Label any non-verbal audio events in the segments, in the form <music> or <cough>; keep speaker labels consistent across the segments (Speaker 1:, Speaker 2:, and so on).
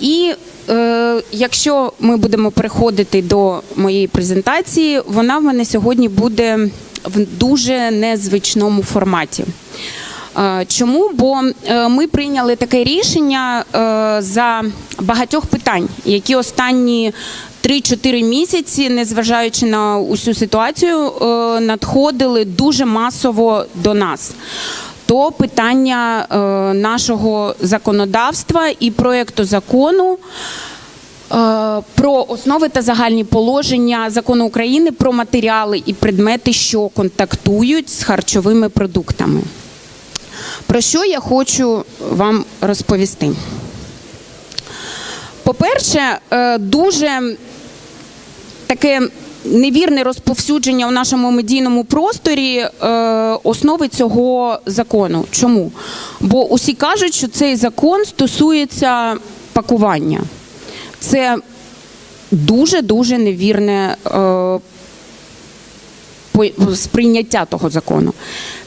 Speaker 1: І е, якщо ми будемо переходити до моєї презентації, вона в мене сьогодні буде в дуже незвичному форматі. Е, Чому? Бо е, ми прийняли таке рішення е, за багатьох питань, які останні 3-4 місяці, незважаючи на усю ситуацію, надходили дуже масово до нас. То питання е, нашого законодавства і проєкту закону. е, Про основи та загальні положення закону України про матеріали і предмети, що контактують з харчовими продуктами. Про що я хочу вам розповісти? По-перше, е, дуже таке невірне розповсюдження у нашому медійному просторі е, основи цього закону. Чому? Бо усі кажуть, що цей закон стосується пакування. Це дуже дуже невірне е, сприйняття того закону.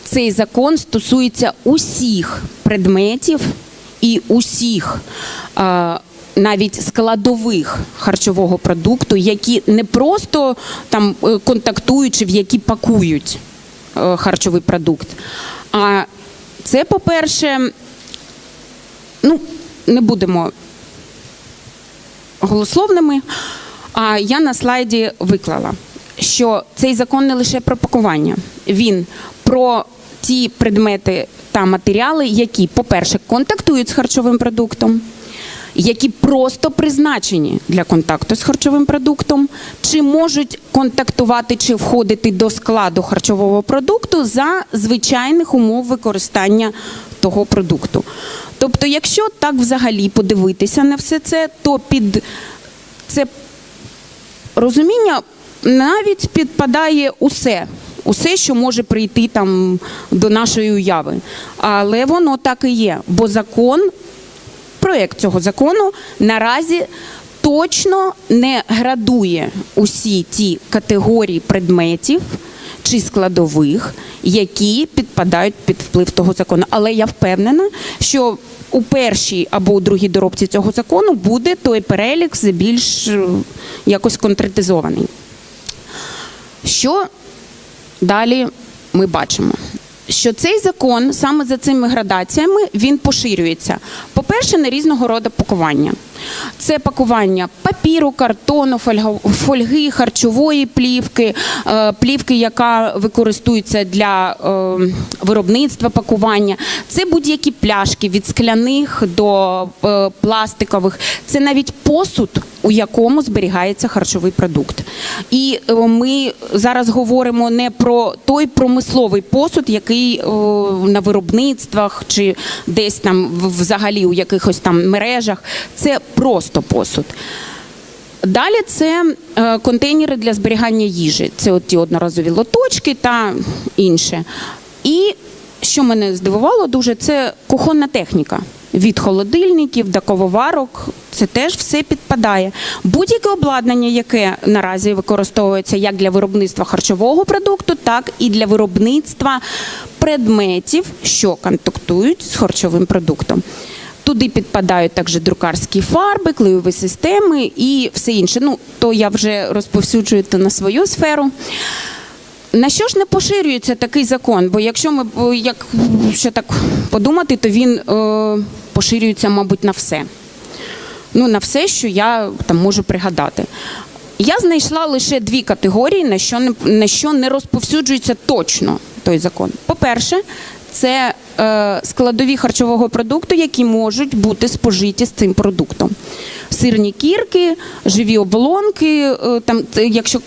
Speaker 1: Цей закон стосується усіх предметів і усіх. Навіть складових харчового продукту, які не просто там е, контактують в які пакують е, харчовий продукт. А це, по-перше, ну, не будемо голословними. А я на слайді виклала, що цей закон не лише про пакування, він про ті предмети та матеріали, які, по-перше, контактують з харчовим продуктом, які просто призначені для контакту з харчовим продуктом, чи можуть контактувати чи входити до складу харчового продукту за звичайних умов використання того продукту. Тобто, якщо так взагалі подивитися на все це, то під це розуміння навіть підпадає усе. Усе, що може прийти там до нашої уяви. Але воно так і є. Бо закон, проєкт цього закону наразі точно не градує усі ті категорії предметів чи складових, які підпадають під вплив того закону. Але я впевнена, що у першій або у другій доробці цього закону буде той перелік більш е, якось конкретизований. Що далі ми бачимо? Що цей закон саме за цими градаціями він поширюється. По-перше, на різного роду пакування. Це пакування папіру, картону, фольги, харчової плівки, е, плівки, яка використовується для е, виробництва пакування. Це будь-які пляшки від скляних до е, пластикових. Це навіть посуд, у якому зберігається харчовий продукт. І е, ми зараз говоримо не про той промисловий посуд, який е, на виробництвах чи десь там взагалі у якихось там мережах. Це просто посуд. Далі це е, контейнери для зберігання їжі. Це от ті одноразові лоточки та інше. І що мене здивувало дуже, це кухонна техніка. Від холодильників до кавоварок це теж все підпадає. Будь-яке обладнання, яке наразі використовується як для виробництва харчового продукту, так і для виробництва предметів, що контактують з харчовим продуктом. Туди підпадають також друкарські фарби, клеєві системи і все інше. Ну, то я вже розповсюджую на свою сферу. На що ж не поширюється такий закон? Бо якщо ми як ще так подумати, то він е, поширюється, мабуть, на все. Ну, на все, що я там можу пригадати. Я знайшла лише дві категорії, на що не, на що не розповсюджується точно той закон. По-перше, це е, складові харчового продукту, які можуть бути спожиті з цим продуктом. Сирні кірки, живі оболонки, е, там, якщо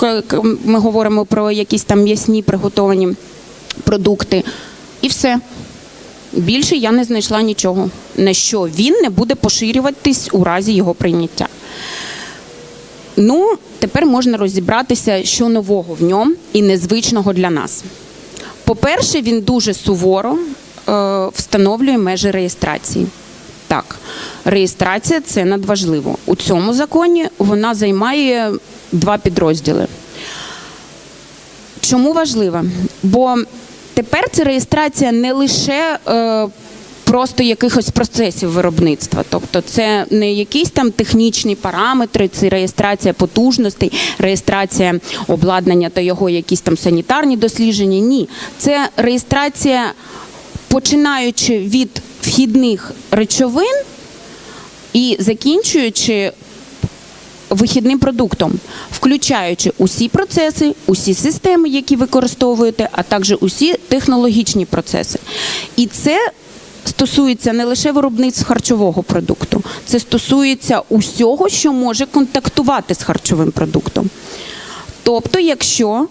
Speaker 1: ми говоримо про якісь там м'ясні приготовані продукти, і все. Більше я не знайшла нічого, на що він не буде поширюватись у разі його прийняття. Ну, тепер можна розібратися, що нового в ньому і незвичного для нас. По-перше, він дуже суворо е, встановлює межі реєстрації. Так, реєстрація це надважливо. У цьому законі вона займає два підрозділи. Чому важлива? Бо тепер ця реєстрація не лише е, просто якихось процесів виробництва. Тобто це не якісь там технічні параметри, це реєстрація потужностей, реєстрація обладнання та його якісь там санітарні дослідження. Ні, це реєстрація, починаючи від вхідних речовин і закінчуючи вихідним продуктом, включаючи усі процеси, усі системи, які використовуєте, а також усі технологічні процеси. І це стосується не лише виробництва харчового продукту, це стосується усього, що може контактувати з харчовим продуктом. Тобто, якщо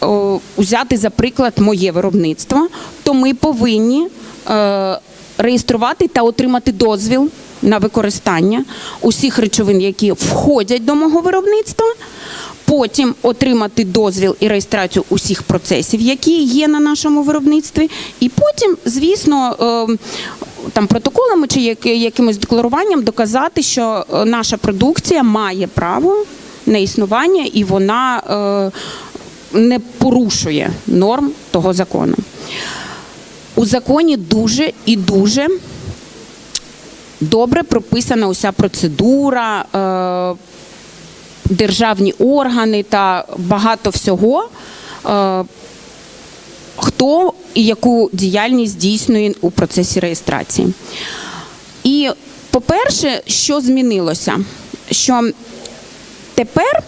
Speaker 1: о, взяти за приклад моє виробництво, то ми повинні е, реєструвати та отримати дозвіл на використання усіх речовин, які входять до мого виробництва. Потім отримати дозвіл і реєстрацію усіх процесів, які є на нашому виробництві, і потім, звісно, е, там протоколами чи якимось декларуванням доказати, що е, наша продукція має право на існування і вона е, не порушує норм того закону. У законі дуже і дуже добре прописана уся процедура, е, державні органи та багато всього. Е, хто і яку діяльність здійснює у процесі реєстрації. І, по-перше, що змінилося? Що тепер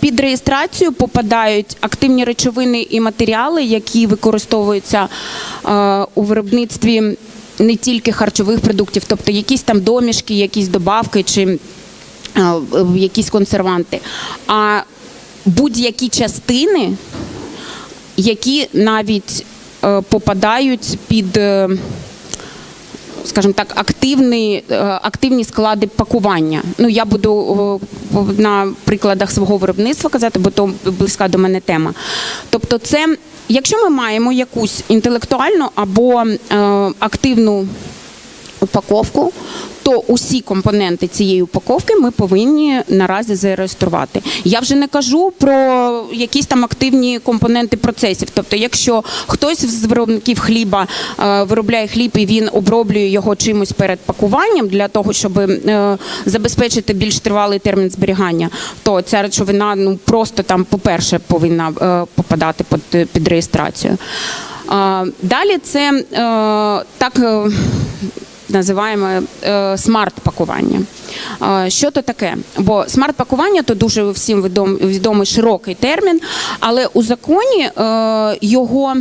Speaker 1: під реєстрацію попадають активні речовини і матеріали, які використовуються е, у виробництві не тільки харчових продуктів, тобто якісь там домішки, якісь добавки чи е, якісь консерванти, а будь-які частини які навіть е, попадають під, е, скажімо так, активні, е, активні склади пакування. Ну, я буду на прикладах свого виробництва казати, бо то близька до мене тема. Тобто, це, якщо ми маємо якусь інтелектуальну або е, активну упаковку, то усі компоненти цієї упаковки ми повинні наразі зареєструвати. Я вже не кажу про якісь там активні компоненти процесів. Тобто, якщо хтось з виробників хліба е, виробляє хліб і він оброблює його чимось перед пакуванням для того, щоб е, забезпечити більш тривалий термін зберігання, то ця речовина ну просто там, по-перше, повинна е, попадати під, реєстрацію. Далі це так. Називаємо е, смарт-пакування. Е, Що то таке? Бо смарт-пакування то дуже всім відом, відомий широкий термін, але у законі е, його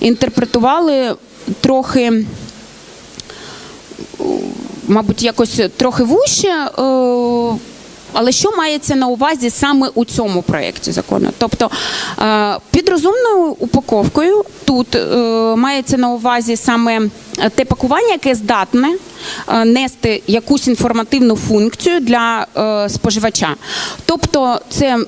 Speaker 1: інтерпретували трохи, мабуть, якось трохи вуще. але що мається на увазі саме у цьому проєкті закону? Тобто під розумною упаковкою тут мається на увазі саме те пакування, яке здатне е, нести якусь інформативну функцію для е, споживача. Тобто це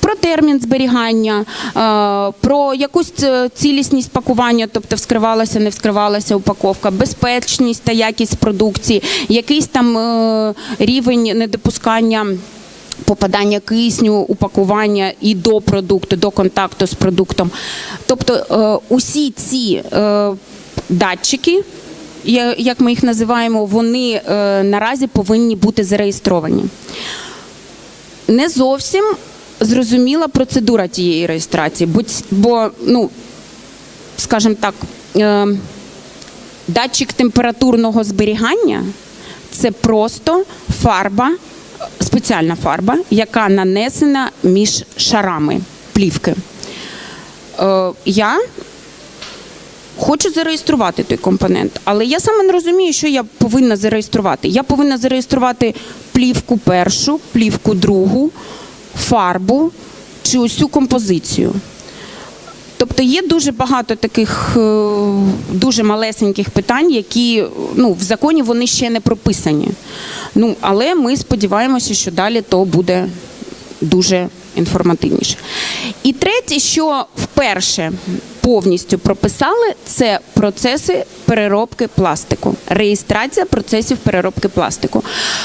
Speaker 1: про термін зберігання, е, про якусь цілісність пакування, тобто вскривалася, не вскривалася упаковка, безпечність та якість продукції, якийсь там рівень недопускання. Попадання кисню, упакування і до продукту, до контакту з продуктом. Тобто усі ці датчики, як ми їх називаємо, вони е, наразі повинні бути зареєстровані не зовсім зрозуміла процедура тієї реєстрації, бо, ну, скажімо так, е, датчик температурного зберігання це просто фарба, спеціальна фарба, яка нанесена між шарами плівки. Е, я Хочу зареєструвати той компонент, але я саме не розумію, що я повинна зареєструвати. Я повинна зареєструвати плівку першу, плівку другу, фарбу чи усю композицію. Тобто є дуже багато таких е, дуже малесеньких питань, які ну, в законі вони ще не прописані. Ну, але ми сподіваємося, що далі то буде дуже інформативніше. І третє, що вперше повністю прописали, це процеси переробки пластику, реєстрація процесів переробки пластику.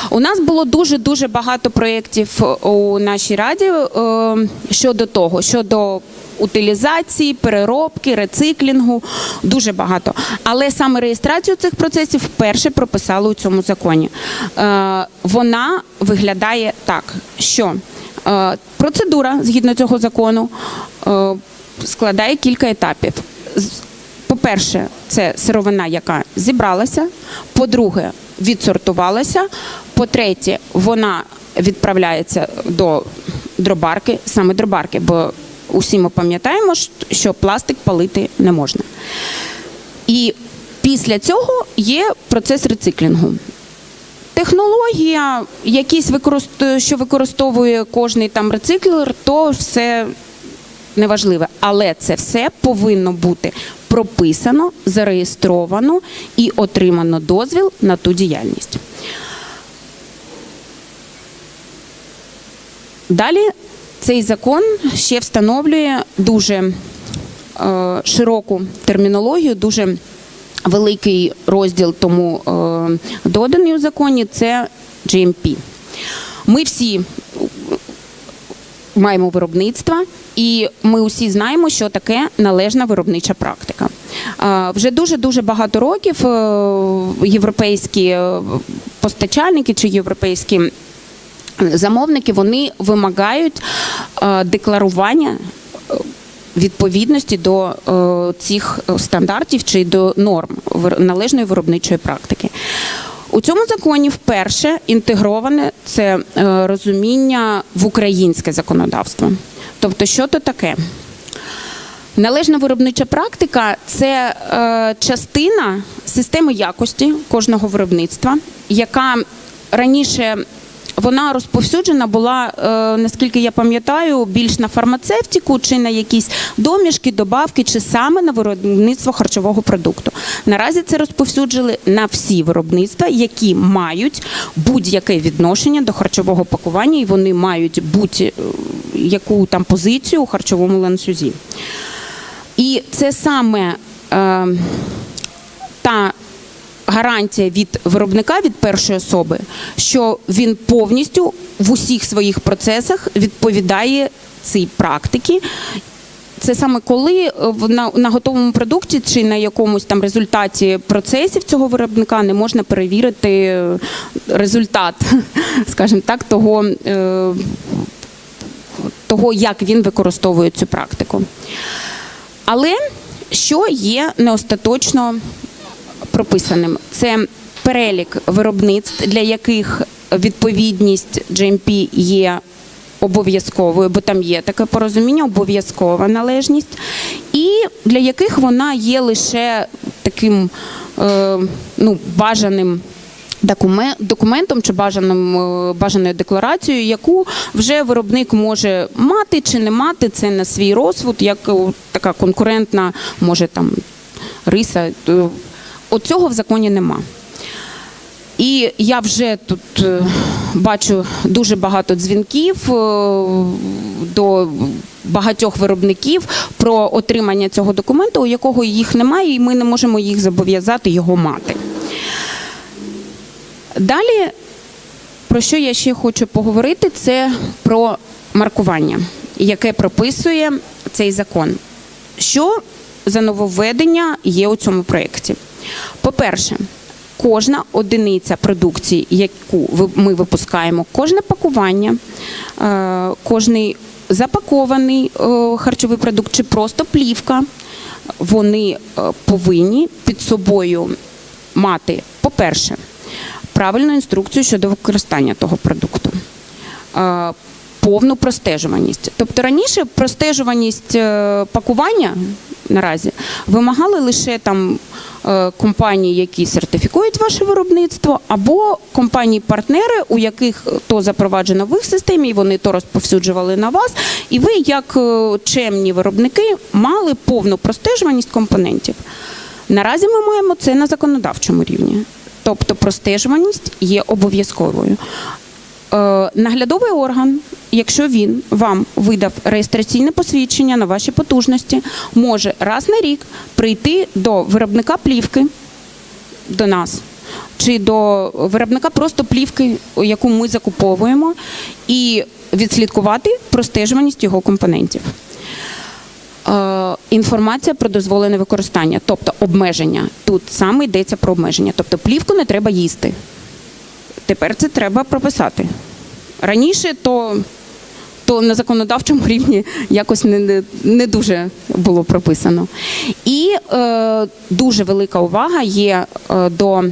Speaker 1: У нас було дуже дуже багато проєктів у нашій раді е, щодо того, щодо утилізації, переробки, рециклінгу, дуже багато. Але саме реєстрацію цих процесів вперше прописали у цьому законі. Е, Вона виглядає так, що е, процедура згідно цього закону е, складає кілька етапів. По-перше, це сировина, яка зібралася. По-друге, відсортувалася. По-третє, вона відправляється до дробарки, саме дробарки, бо усі ми пам'ятаємо, що пластик палити не можна. І після цього є процес рециклінгу. Технологія, якісь використ- що використовує кожний там рециклер, то все неважливе. Але це все повинно бути прописано, зареєстровано і отримано дозвіл на ту діяльність. Далі цей закон ще встановлює дуже е, широку термінологію, дуже великий розділ тому е, доданий у законі це GMP. Ми всі маємо виробництва, і ми усі знаємо, що таке належна виробнича практика. Вже дуже дуже багато років е, європейські е, постачальники чи європейські замовники вони виmaгають е, декларування відповідності до е, цих стандартів чи до норм належної виробничої практики. У цьому законі вперше інтегроване це е, розуміння в українське законодавство. Тобто, що то таке? Належна виробнича практика це е, частина системи якості кожного виробництва, яка раніше вона розповсюджена була, е, наскільки я пам'ятаю, більш на фармацевтику чи на якісь домішки, добавки, чи саме на виробництво харчового продукту. Наразі це розповсюджили на всі виробництва, які мають будь-яке відношення до харчового пакування, і вони мають будь-яку там позицію у харчовому ланцюзі. І це саме е, та гарантія від виробника від першої особи, що він повністю в усіх своїх процесах відповідає цій практиці. Це саме коли е, на, на готовому продукті чи на якомусь там результаті процесів цього виробника не можна перевірити е, результат, <laughs> скажімо так, того, е, того, як він використовує цю практику. Але що є не остаточно прописаним? Це перелік виробництв, для яких відповідність GMP є обов'язковою, бо там є таке порозуміння, обов'язкова належність, і для яких вона є лише таким е, ну, бажаним документом чи бажаним, е, бажаною декларацією, яку вже виробник може мати чи не мати це на свій розсуд, як е, така конкурентна, може там риса. От цього в законі нема. І я вже тут е, бачу дуже багато дзвінків е, до багатьох виробників про отримання цього документу, у якого їх немає, і ми не можемо їх зобов'язати його мати. Далі, про що я ще хочу поговорити, це про маркування, яке прописує цей закон. Що за нововведення є у цьому проєкті? По-перше, кожна одиниця продукції, яку ми випускаємо, кожне пакування, е, кожний запакований е, харчовий продукт чи просто плівка, вони е, повинні під собою мати, по-перше, правильну інструкцію щодо використання того продукту. Повну простежуваність. Тобто раніше простежуваність пакування наразі вимагали лише там е, компанії, які сертифікують ваше виробництво, або компанії-партнери, у яких то запроваджено в їх системі, і вони то розповсюджували на вас. І ви, як е, чемні виробники, мали повну простежуваність компонентів. Наразі ми маємо це на законодавчому рівні. Тобто простежуваність є обов'язковою. Е, Наглядовий орган, якщо він вам видав реєстраційне посвідчення на ваші потужності, може раз на рік прийти до виробника плівки до нас. Чи до виробника просто плівки, яку ми закуповуємо, і відслідкувати простежуваність його компонентів. інформація про дозволене використання, тобто обмеження. Тут саме йдеться про обмеження. Тобто плівку не треба їсти. Тепер це треба прописати. Раніше то, то на законодавчому <laughs> рівні якось не, не, дуже було прописано. І е, дуже велика увага є е, до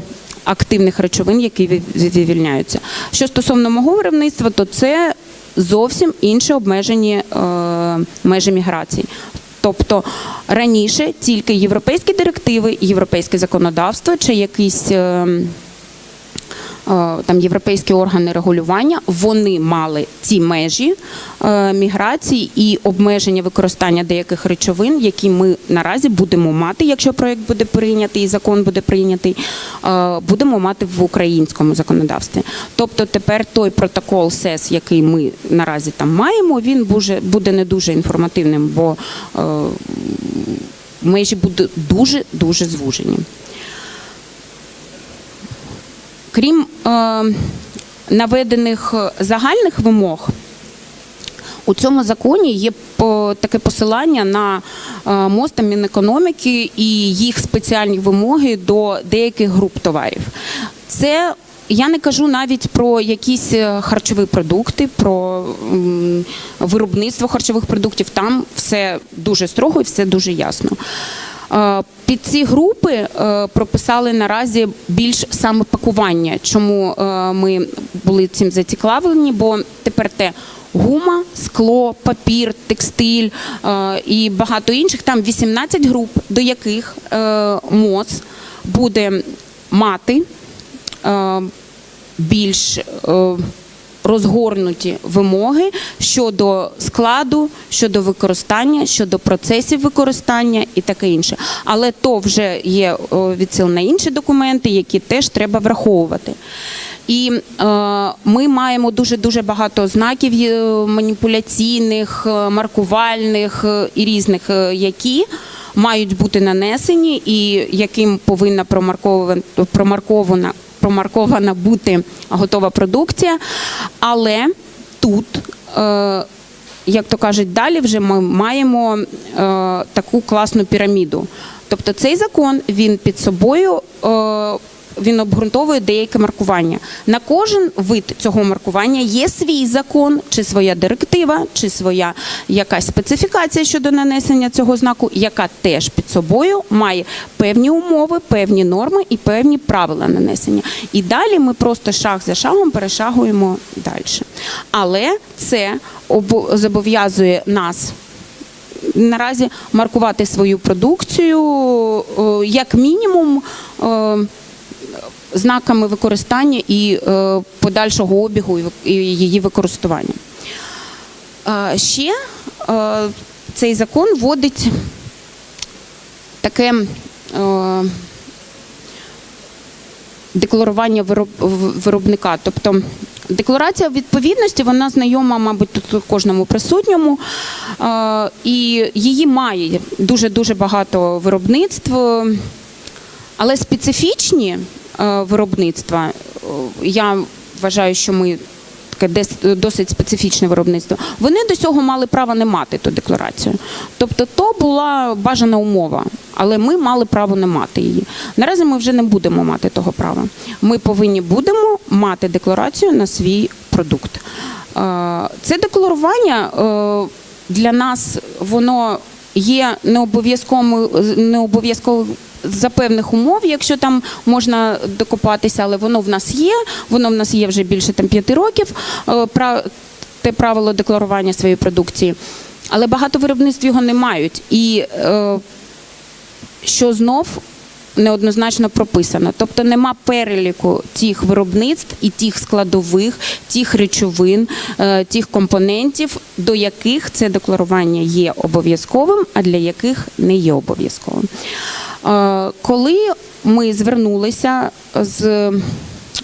Speaker 1: активних речовин, які ві- вивільняються. Що стосовно мого виробництва, то це зовсім інші обмежені е, межі міграції. Тобто раніше тільки європейські директиви, європейське законодавство чи якісь. е, там європейські органи регулювання, вони мали ці межі е, міграції і обмеження використання деяких речовин, які ми наразі будемо мати, якщо проект буде прийнятий і закон буде прийнятий, е, будемо мати в українському законодавстві. Тобто тепер той протокол СЕС, який ми наразі там маємо, він буде, не дуже інформативним, бо е, межі будуть дуже дуже звужені. Крім е, наведених загальних вимог, у цьому законі є таке посилання на е, та Мінекономіки і їх спеціальні вимоги до деяких груп товарів. Це я не кажу навіть про якісь е, харчові продукти, про виробництво харчових продуктів. Там все дуже строго і все дуже ясно. Е, Під ці групи е, прописали наразі більш саме пакування. Чому е, ми були цим зацікавлені? Бо тепер те гума, скло, папір, текстиль е, і багато інших. Там 18 груп, до яких е, МОЗ буде мати е, більш е, розгорнуті вимоги щодо складу, щодо використання, щодо процесів використання і таке інше. Але то вже є відсил на інші документи, які теж треба враховувати. І е, ми маємо дуже дуже багато знаків е, маніпуляційних, е, маркувальних е, і різних, які мають бути нанесені, і яким повинна промаркована промаркована промаркована бути готова продукція. Але тут, е, як то кажуть, далі вже ми маємо е, таку класну піраміду. Тобто цей закон він під собою. Е, він обґрунтовує деяке маркування. На кожен вид цього маркування є свій закон, чи своя директива, чи своя якась специфікація щодо нанесення цього знаку, яка теж під собою має певні умови, певні норми і певні правила нанесення. І далі ми просто шаг за шагом перешагуємо далі. Але це обо- зобов'язує нас наразі маркувати свою продукцію як мінімум. Знаками використання і е, подальшого обігу і її використання. Е, Ще е, цей закон вводить таке декларування вироб- виробника. Тобто декларація відповідності, вона знайома, мабуть, тут кожному присутньому. І її має дуже-дуже багато виробництв. Але специфічні виробництва, е, я вважаю, що ми таке досить специфічне виробництво, вони до цього мали право не мати ту декларацію. Тобто, то була бажана умова, але ми мали право не мати її. Наразі ми вже не будемо мати того права. Ми повинні будемо мати декларацію на свій продукт. Е, Це декларування е, для нас воно є не обов'язково за певних умов, якщо там можна докопатися, але воно в нас є. Воно в нас є вже більше там п'яти років. е, Те правило декларування своєї продукції. Але багато виробництв його не мають. І е, що знов неоднозначно прописано. Тобто нема переліку тих виробництв і тих складових, тих речовин, е, тих компонентів, до яких це декларування є обов'язковим, а для яких не є обов'язковим. Е, Коли ми звернулися з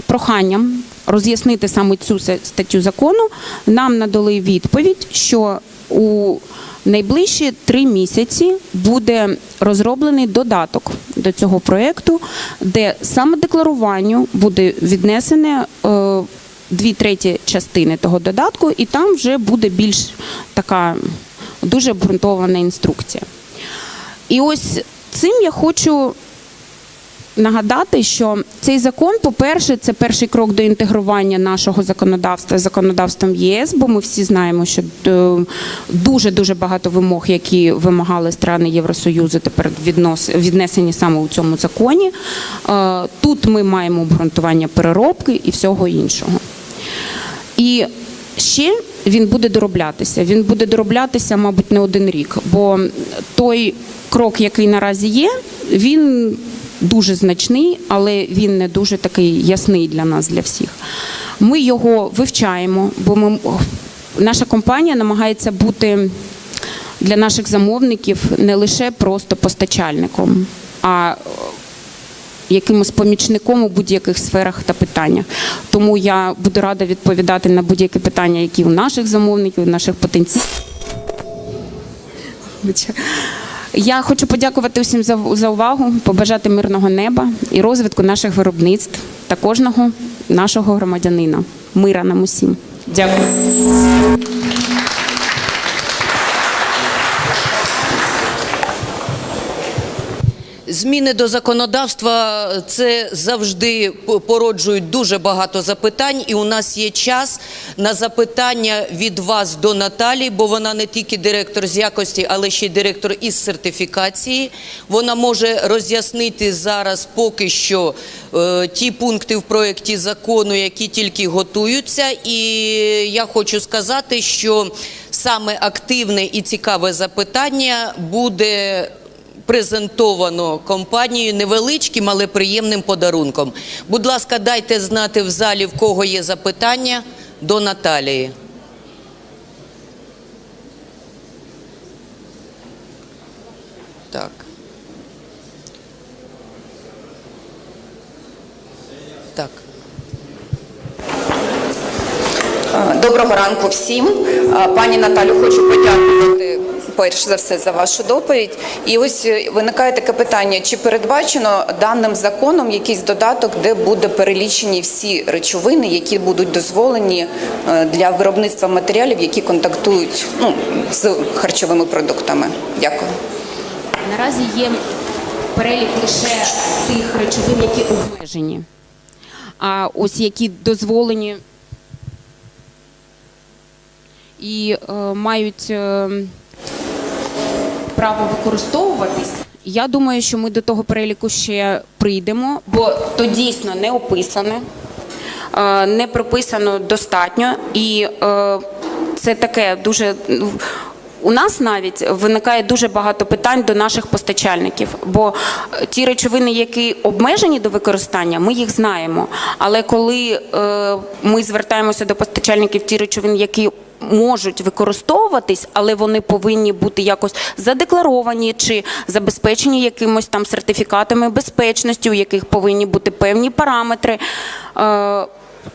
Speaker 1: проханням роз'яснити саме цю статтю закону, нам надали відповідь, що у найближчі три місяці буде розроблений додаток до цього проєкту, де саме декларуванню буде віднесене е, дві треті частини того додатку, і там вже буде більш така дуже обґрунтована інструкція. І ось цим я хочу нагадати, що цей закон, по-перше, це перший крок до інтегрування нашого законодавства з законодавством ЄС, бо ми всі знаємо, що дуже дуже багато вимог, які вимагали страни Євросоюзу, тепер віднесені саме у цьому законі. Е, Тут ми маємо обґрунтування переробки і всього іншого. І ще він буде дороблятися. Він буде дороблятися, мабуть, не один рік, бо той крок, який наразі є, він дуже значний, але він не дуже такий ясний для нас, для всіх. Ми його вивчаємо, бо ми, наша компанія намагається бути для наших замовників не лише просто постачальником, а якимось помічником у будь-яких сферах та питаннях. Тому я буду рада відповідати на будь-які питання, які у наших замовників, у наших потенційних. Я хочу подякувати усім за, за увагу, побажати мирного неба і розвитку наших виробництв та кожного нашого громадянина. Мира нам усім. Дякую.
Speaker 2: Зміни до законодавства це завжди породжують дуже багато запитань, і у нас є час на запитання від вас до Наталі, бо вона не тільки директор з якості, але ще й директор із сертифікації. Вона може роз'яснити зараз поки що е, ті пункти в проєкті закону, які тільки готуються. І я хочу сказати, що саме активне і цікаве запитання буде презентовано компанією невеличким, але приємним подарунком. Будь ласка, дайте знати в залі, в кого є запитання до Наталії. Так. Так.
Speaker 3: Доброго ранку всім. Пані Наталю, хочу подякувати перш за все за вашу доповідь. І ось е, виникає таке питання: чи передбачено даним законом якийсь додаток, де буде перелічені всі речовини, які будуть дозволені е, для виробництва матеріалів, які контактують ну, з харчовими продуктами? Дякую.
Speaker 1: Наразі є перелік лише тих речовин, які обмежені. А ось які дозволені і е, мають е, право використовуватись. Я думаю, що ми до того переліку ще прийдемо, бо то дійсно не описане, е, не прописано достатньо, і е, це таке дуже. У нас навіть виникає дуже багато питань до наших постачальників, бо е, ті речовини, які обмежені до використання, ми їх знаємо. Але коли е, ми звертаємося до постачальників ті речовини, які можуть використовуватись, але вони повинні бути якось задекларовані чи забезпечені якимось там сертифікатами безпечності, у яких повинні бути певні параметри. Е,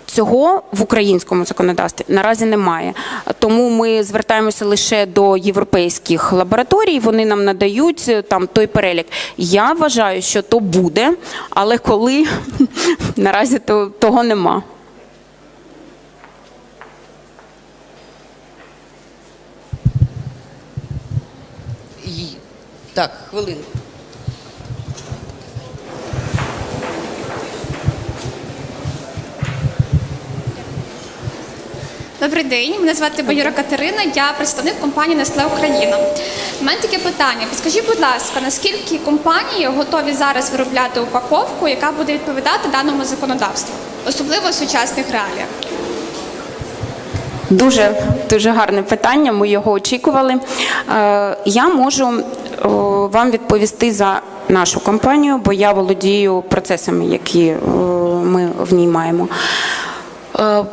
Speaker 1: Цього в українському законодавстві наразі немає. Тому ми звертаємося лише до європейських лабораторій. Вони нам надають е, там той перелік. Я вважаю, що то буде, але коли <laughs> наразі то, того нема.
Speaker 2: І- Так, хвилинку.
Speaker 4: Добрий день, мене звати Баюра Катерина, я представник компанії Nestle Україна. У мене таке питання. Підскажіть, будь ласка, наскільки компанії готові зараз виробляти упаковку, яка буде відповідати даному законодавству, особливо в сучасних реаліях?
Speaker 1: Дуже дуже гарне питання. Ми його очікували. Е, Я можу вам відповісти за нашу компанію, бо я володію процесами, які ми в ній маємо. Е,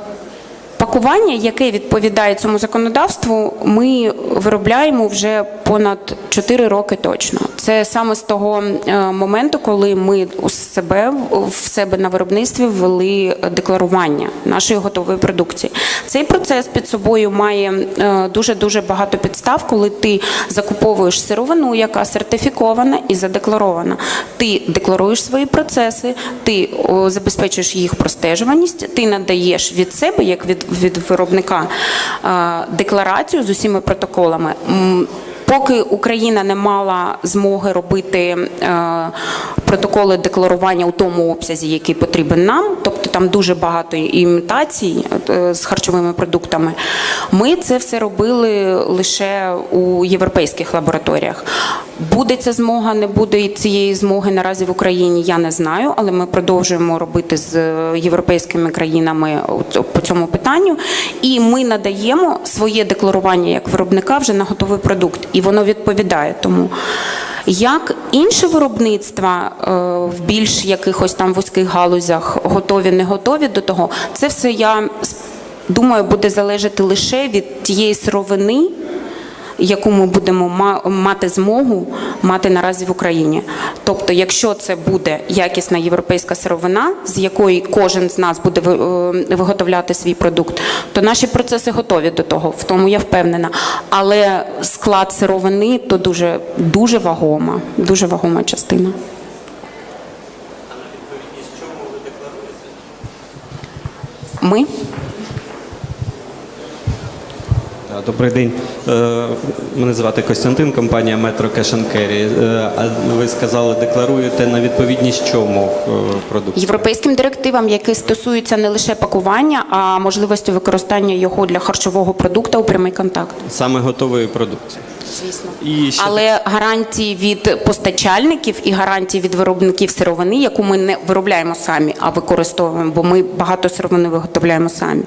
Speaker 1: Пакування, яке відповідає цьому законодавству, ми виробляємо вже понад 4 роки точно. Це саме з того е, моменту, коли ми у себе в себе на виробництві ввели декларування нашої готової продукції. Цей процес під собою має дуже дуже багато підстав, коли ти закуповуєш сировину, яка сертифікована і задекларована. Ти декларуєш свої процеси, ти забезпечуєш їх простежуваність, ти надаєш від себе, як від, від виробника, е, декларацію з усіма протоколами. школами. Поки Україна не мала змоги робити е, протоколи декларування у тому обсязі, який потрібен нам, тобто там дуже багато імітацій е, з харчовими продуктами, ми це все робили лише у європейських лабораторіях. Буде ця змога, не буде цієї змоги наразі в Україні, я не знаю, але ми продовжуємо робити з європейськими країнами по цьому питанню. І ми надаємо своє декларування як виробника вже на готовий продукт, і воно відповідає тому. Як інші виробництва е, в більш якихось там вузьких галузях готові, не готові до того, це все я думаю буде залежати лише від тієї сировини, яку ми будемо ма- мати змогу мати наразі в Україні. Тобто, якщо це буде якісна європейська сировина, з якої кожен з нас буде е, виготовляти свій продукт, то наші процеси готові до того. В тому я впевнена. Але склад сировини то дуже дуже вагома, дуже вагома частина. Ми
Speaker 5: Добрий день. Е, Мене звати Костянтин, компанія Metro Cash and Carry. Е, А ви сказали, декларуєте на відповідність чому е, продукт?
Speaker 1: європейським директивам, які стосуються не лише пакування, а можливості використання його для харчового продукту у прямий контакт.
Speaker 5: Саме готової продукції.
Speaker 1: Звісно.
Speaker 5: І ще
Speaker 1: Але гарантії від постачальників і гарантії від виробників сировини, яку ми не виробляємо самі, а використовуємо, бо ми багато сировини виготовляємо самі.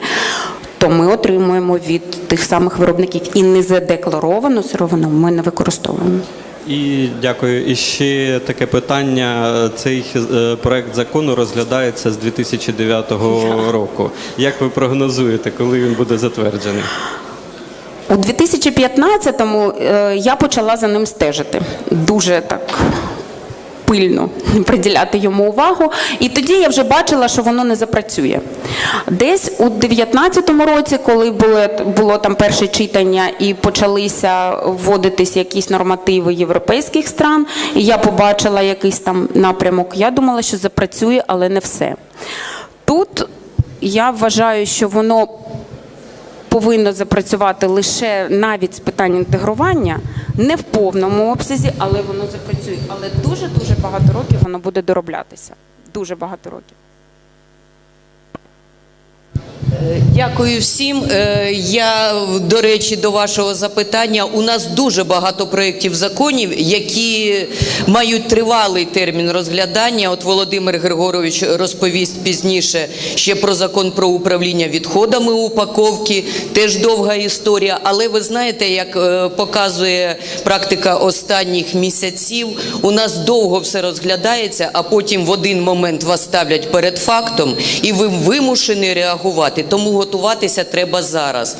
Speaker 1: То ми отримуємо від тих самих виробників і незадекларовану сировину ми не використовуємо.
Speaker 5: І дякую. І ще таке питання. Цей е, проект закону розглядається з 2009 року. Як ви прогнозуєте, коли він буде затверджений?
Speaker 1: У 2015-му е, я почала за ним стежити. Дуже так пильно <laughs> приділяти йому увагу. І тоді я вже бачила, що воно не запрацює. Десь у 2019 році, коли було, було там перше читання і почалися вводитись якісь нормативи європейських стран, і я побачила якийсь там напрямок, я думала, що запрацює, але не все. Тут я вважаю, що воно повинно запрацювати лише навіть з питань інтегрування, не в повному обсязі, але воно запрацює. Але дуже дуже багато років воно буде дороблятися. Дуже багато років.
Speaker 2: Дякую всім. Е, Я, до речі, до вашого запитання. У нас дуже багато проєктів законів, які мають тривалий термін розглядання. От Володимир Григорович розповість пізніше ще про закон про управління відходами упаковки. Теж довга історія. Але ви знаєте, як е, показує практика останніх місяців, у нас довго все розглядається, а потім в один момент вас ставлять перед фактом, і ви вимушені реагувати. Тому готуватися треба зараз.